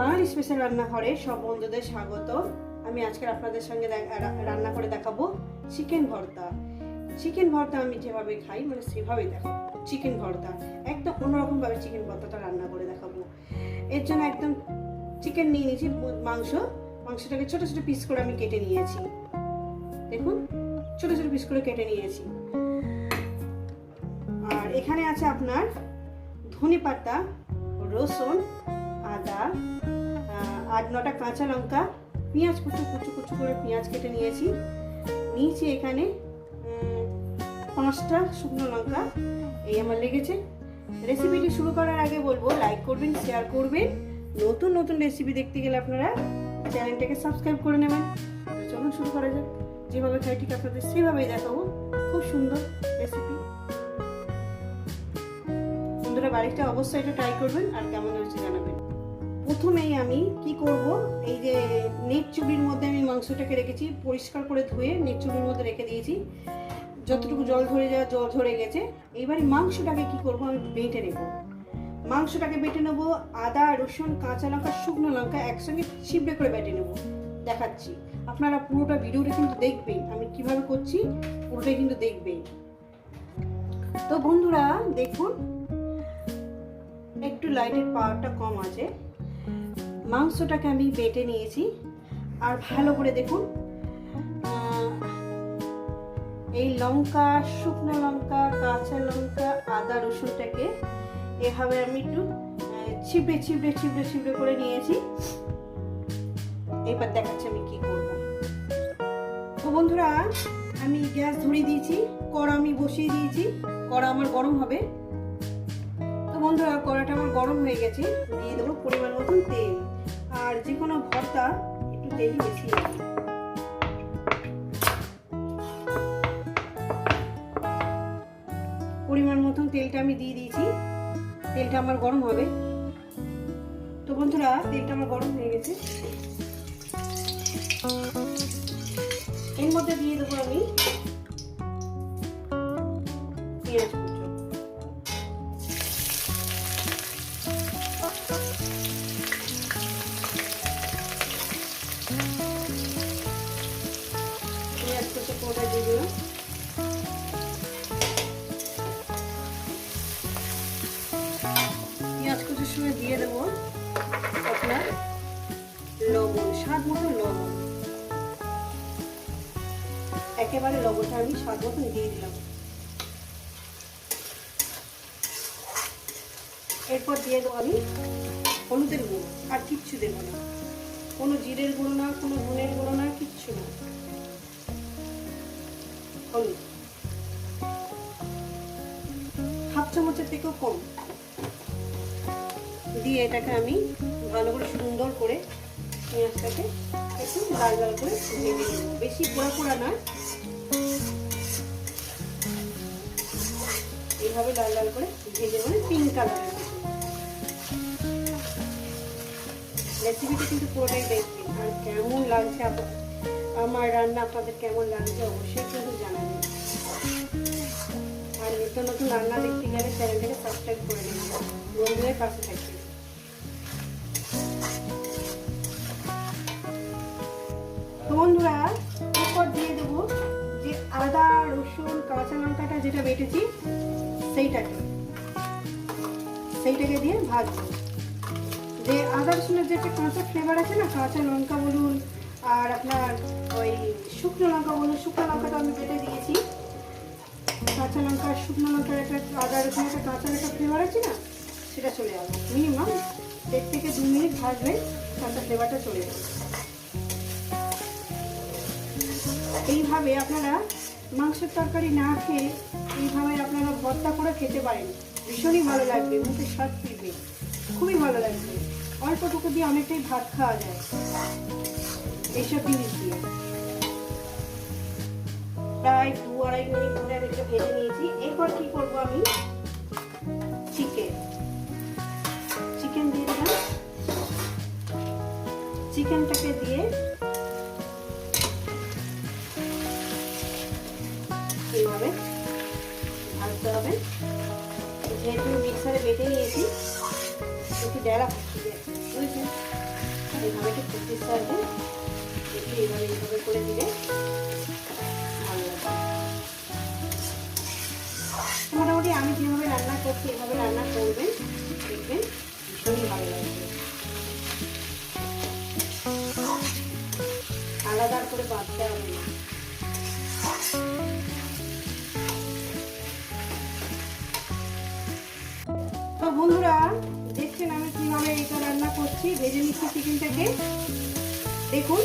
বাঙালি special রান্নাঘরে সব বন্ধুদের স্বাগত। আমি আজকে আপনাদের সঙ্গে রান্না করে দেখাবো চিকেন ভর্তা। চিকেন ভর্তা আমি যেভাবে খাই মানে সেভাবেই দেখাবো। চিকেন ভর্তা, একদম অন্যরকম ভাবে চিকেন ভর্তাটা রান্না করে দেখাবো। এর জন্য একদম চিকেন নিয়ে নিয়েছি মাংস। মাংসটাকে ছোট ছোট পিস করে আমি কেটে নিয়েছি। দেখুন, ছোট ছোট পিস করে কেটে নিয়েছি। আর এখানে আছে আপনার ধনে পাতা, রসুন, আদা আট, নটা কাঁচা লঙ্কা, পেঁয়াজ কুচু কুচু কুচু করে পেঁয়াজ কেটে নিয়েছি। নিয়েছি এখানে পাঁচটা শুকনো লঙ্কা। এই আমার লেগেছে। রেসিপিটি শুরু করার আগে বলব লাইক করবেন শেয়ার করবেন। নতুন নতুন রেসিপি দেখতে গেলে আপনারা চ্যানেলটাকে সাবস্ক্রাইব করে নেবেন। চলুন শুরু করা যাক। যেভাবে খাই, ঠিক আপনাদের সেভাবেই দেখাবো। খুব সুন্দর রেসিপি বন্ধুরা বাড়িটা অবশ্যই এটা ট্রাই করবেন, আর কেমন হয়েছে জানাবেন। প্রথমেই আমি কি করব? এই যে নেট চুবির মধ্যে আমি মাংসটাকে রেখেছি, পরিষ্কার করে ধুয়ে নেট চুবির মধ্যে রেখে দিয়েছি। যতটুকু জল ধরে যাওয়া জল ধরে গেছে এইবারে মাংসটাকে কি করব? আমি বেটে নেব। মাংসটাকে বেটে নেব, আদা, রসুন, কাঁচা লঙ্কা, শুকনো লঙ্কা একসঙ্গে ছিপড়ে করে বেটে নেব। দেখাচ্ছি। আপনারা পুরোটা ভিডিওটা কিন্তু দেখবেন, আমি কীভাবে করছি, পুরোটাই কিন্তু দেখবেন। তো বন্ধুরা, দেখুন, একটু লাইটের পাওয়ারটা কম আছে। মাংসটাকে আমি বেটে নিয়েছি। আর ভালো করে দেখুন এই লঙ্কা, শুকনো লঙ্কা, কাঁচা লঙ্কা, আদা রসুনটাকে এভাবে আমি একটু ছিপড়ে ছিপড়ে ছিপড়ে ছিপড়ে করে নিয়েছি। এবার দেখাচ্ছি আমি কি করব। তো বন্ধুরা, আমি গ্যাস ধরিয়ে দিয়েছি, কড়া আমি বসিয়ে দিয়েছি, কড়া আমার গরম হবে। তো বন্ধুরা, কড়াটা আমার গরম হয়ে গেছে, দিয়ে দেবো পরিমাণ মতন তেল। আর যে কোনো ভর্তা একটু তেলই বেশি পরিমাণ মতন তেলটা আমি দিয়ে দিয়েছি। তেলটা আমার গরম হবে। তো বন্ধুরা, তেলটা আমার গরম হয়ে গেছে। এর মধ্যে দিয়ে দেবো আমি সময় দিয়ে দেবো আপনার লবণ, স্বাদ মতো লবণ। একেবারে লবণটা আমি স্বাদ মতন দিয়ে দিলাম। এরপর দিয়ে দেবো আমি হলুদের গুঁড়ো, আর কিচ্ছু দেবো না। কোনো জিরের গুঁড়ো না, কোনো ধনের গুঁড়ো না, কিচ্ছু না। হলুদ। হাফ চামচের থেকেও কম। দিয়ে এটাকে আমি ভালো করে সুন্দর করে পেঁয়াজটাকে একটু লাল লাল করে ভেজে নেব। বেশি পোড়া পোড়া না। এইভাবে লাল লাল করে ভেজে মানে পিঙ্ক কালারের রেসিপিটা কিন্তু পুরোটাই দেখবেন। আর কেমন লাগছে আমার রান্না আপনাদের কেমন লাগছে অবশ্যই কিন্তু জানাবেন। আর নিত্য নতুন রান্না দেখতে গেলে চ্যানেলটাকে সাবস্ক্রাইব করে নেবেন বন্ধুদের পাশে থাকবেন। বন্ধুরা, এরপর দিয়ে দেবো যে আদা, রসুন, কাঁচা লঙ্কাটা যেটা বেটেছি, সেইটাকে। সেইটাকে দিয়ে ভাজবো। যে আদা, রসুনের যে একটা কাঁচা ফ্লেভার আছে না, কাঁচা লঙ্কা বলুন আর আপনার ওই শুকনো লঙ্কা বলুন, শুকনো লঙ্কাটা আমি বেটে দিয়েছি। কাঁচা লঙ্কা, শুকনো লঙ্কার একটা, আদা রসুন একটা কাঁচা একটা ফ্লেভার আছে না, সেটা চলে যাবে মিনিমাম দেড় থেকে দু মিনিট ভাজবে কাঁচা ফ্লেভারটা চলে যাবে। এইভাবে আপনারা মাংসের তরকারি না খেয়ে এইভাবে আপনারা ভর্তা করে খেতে পারেন। ভীষণই ভালো লাগবে, মুখে স্বাদ ফিরবে। খুবই ভালো লাগবে। অল্পটুকু দিয়ে অনেকটাই ভাত খাওয়া যায়। এইসব জিনিস দিয়ে। প্রায় দু আড়াই মিনিট ধরে আমি এটা ভেজে নিয়েছি। এরপর কি করব আমি? চিকেন চিকেন দিয়ে দিলাম। চিকেনটাকে দিয়ে হবে। যেহেতু মিক্সারে বেটে নিয়েছি। একটু ডেলা বুঝেছেন বুঝতে পারবেন একটু এইভাবে এইভাবে করে দিলে মোটামুটি আমি যেভাবে রান্না করছি, এভাবে রান্না করবেন, দেখবেন ভীষণই ভালো লাগবে। বন্ধুরা, দেখছেন আমি কীভাবে এটা রান্না করছি? ভেজে নিচ্ছি চিকেনটাকে। দেখুন,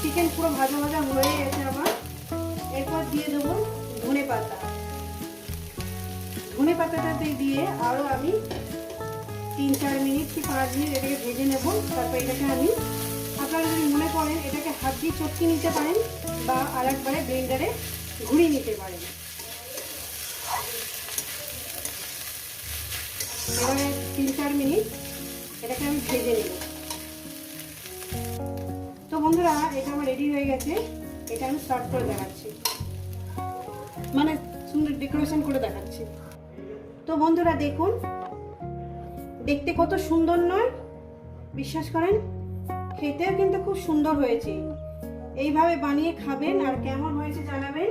চিকেন পুরো ভাজা ভাজা হয়ে গেছে আমার। এরপর দিয়ে দেবো ধনে পাতা। ধনে পাতাটাতে দিয়ে আরও আমি তিন চার মিনিট কি পাঁচ মিনিট এটাকে ভেজে নেব। তারপর এটাকে আমি, আপনারা যদি মনে করেন এটাকে হাত দিয়ে চটকে নিতে পারেন বা আর একবারে ব্লেন্ডারে ঘুরিয়ে নিতে পারেন। এবারে তিন চার মিনিট এটাকে আমি ভেজে নেব। তো বন্ধুরা, এটা আমার রেডি হয়ে গেছে। এটা আমি সার্ভ করে দেখাচ্ছি। মানে সুন্দর ডেকোরেশন করে দেখাচ্ছি। তো বন্ধুরা, দেখুন। দেখতে কত সুন্দর নয়? বিশ্বাস করেন? খেতেও কিন্তু খুব সুন্দর হয়েছে। এইভাবে বানিয়ে খাবেন আর কেমন হয়েছে জানাবেন।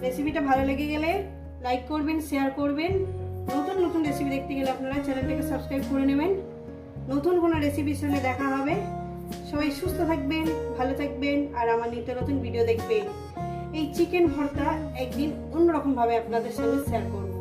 রেসিপিটা ভালো লেগে গেলে লাইক করবেন শেয়ার করবেন। নতুন নতুন রেসিপি দেখতে গেলে আপনারা চ্যানেলটাকে সাবস্ক্রাইব করে নেবেন। নতুন কোনো রেসিপির সঙ্গে দেখা হবে। সবাই সুস্থ থাকবেন, ভালো থাকবেন, আর আমার নিত্য নতুন ভিডিও দেখবেন। এই চিকেন ভর্তা একদিন অন্যরকমভাবে আপনাদের সঙ্গে শেয়ার করব।